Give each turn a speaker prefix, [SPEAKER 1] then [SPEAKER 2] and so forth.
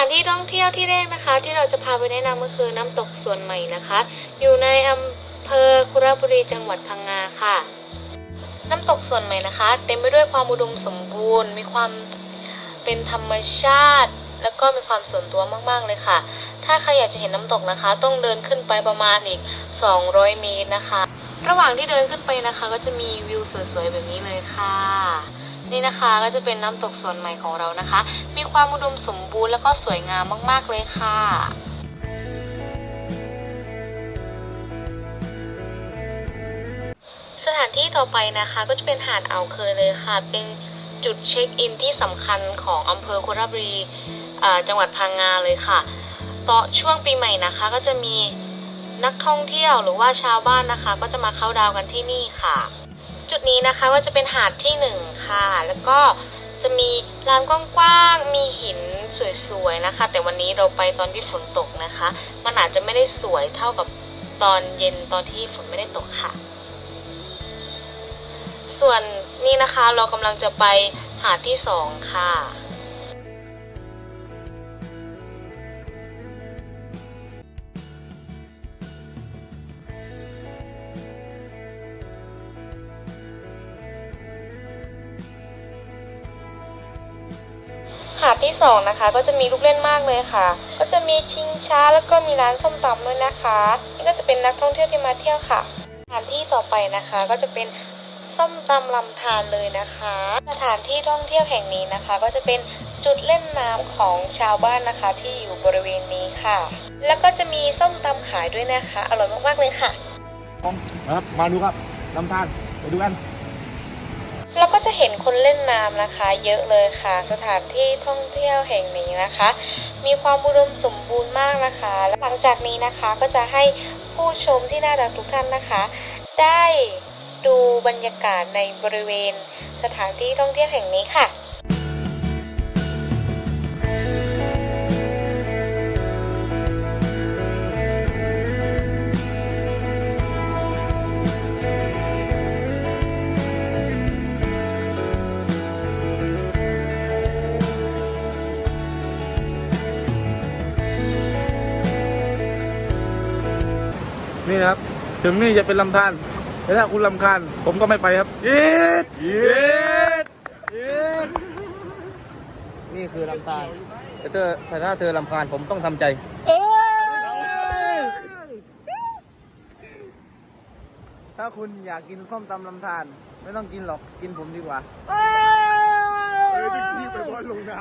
[SPEAKER 1] านที่ท่องเที่ยวที่แรกนะคะ ที่เราจะพาไปแนะนำก็คือน้ำตกส่วนใหม่นะคะ อยู่ในอำเภอคุระบุรีจังหวัดพังงาค่ะ น้ำตกส่วนใหม่นะคะ เต็มไปด้วยความอุดมสมบูรณ์ มีความเป็นธรรมชาติ แล้วก็มีความส่วนตัวมากๆเลยค่ะ ถ้าใครอยากจะเห็นน้ำตกนะคะ ต้องเดินขึ้นไปประมาณอีก 200 เมตรนะคะ ระหว่างที่เดินขึ้นไปนะคะ ก็จะมีวิวสวยๆแบบนี้เลยค่ะ นี่นะคะก็จะเป็นน้ำตกส่วนใหม่ของเรานะคะ มีความอุดมสมบูรณ์แล้วก็สวยงามมากๆเลยค่ะสถานที่ต่อไปนะคะก็จะเป็นหาดอ่าวเคยเลยค่ะ เป็นจุดเช็คอินที่สำคัญของอำเภอคุระบุรีจังหวัดพังงาเลยค่ะ ต่อช่วงปีใหม่นะคะก็จะมี นักท่องเที่ยวหรือว่าชาวบ้านนะคะ ก็จะมาเข้าดาวกันที่นี่ค่ะ จุดนี้นะคะก็จะเป็นหาดที่หนึ่งค่ะ แล้วก็จะมีลานกว้างๆ มีหินสวยๆนะคะ แต่วันนี้เราไปตอนที่ฝนตกนะคะ มันอาจจะไม่ได้สวยเท่ากับตอนเย็นตอนที่ฝนไม่ได้ตกค่ะ ส่วนนี่นะคะเรากำลังจะไปหาดที่สองค่ะ หาดที่สองนะคะ ก็จะมีลูกเล่นมากเลยค่ะ ก็จะมีชิงช้าแล้วก็มีร้านส้มตำด้วยนะคะ นี่ก็จะเป็นนักท่องเที่ยวที่มาเที่ยวค่ะสถานที่ต่อไปนะคะก็จะเป็นส้มตำลำธารเลยนะคะ สถานที่ท่องเที่ยวแห่งนี้นะคะ ก็จะเป็นจุดเล่นน้ำของชาวบ้านนะคะ ที่อยู่บริเวณนี้ค่ะ แล้วก็จะมีส้มตำขายด้วยนะคะ อร่อยมากๆเลยค่ะ
[SPEAKER 2] ครับมาดูครับลำธารไปดูกัน
[SPEAKER 1] เราก็จะเห็นคนเล่นน้ำนะคะ เยอะเลยค่ะ สถานที่ท่องเที่ยวแห่งนี้นะคะ มีความอุดมสมบูรณ์มากนะคะและหลังจากนี้นะคะก็จะให้ผู้ชมที่น่ารักทุกท่านนะคะ ได้ดูบรรยากาศในบริเวณสถานที่ท่องเที่ยวแห่งนี้ค่ะ
[SPEAKER 2] นี่นะครับ ถึงนี่จะเป็นลำธารแต่ถ้าคุณลำคาญผมก็ไม่ไปครับเย็ดเย็ดเย็ด
[SPEAKER 3] นี่คือลำธารแต่เธอแต่ถ้าเธอลำคาญผมต้องทำใจถ้าคุณอยากกินส้มตำลำธารไม่ต้องกินหรอกกินผมดีกว่า
[SPEAKER 2] เอ้ยที่ไปบอลลงน้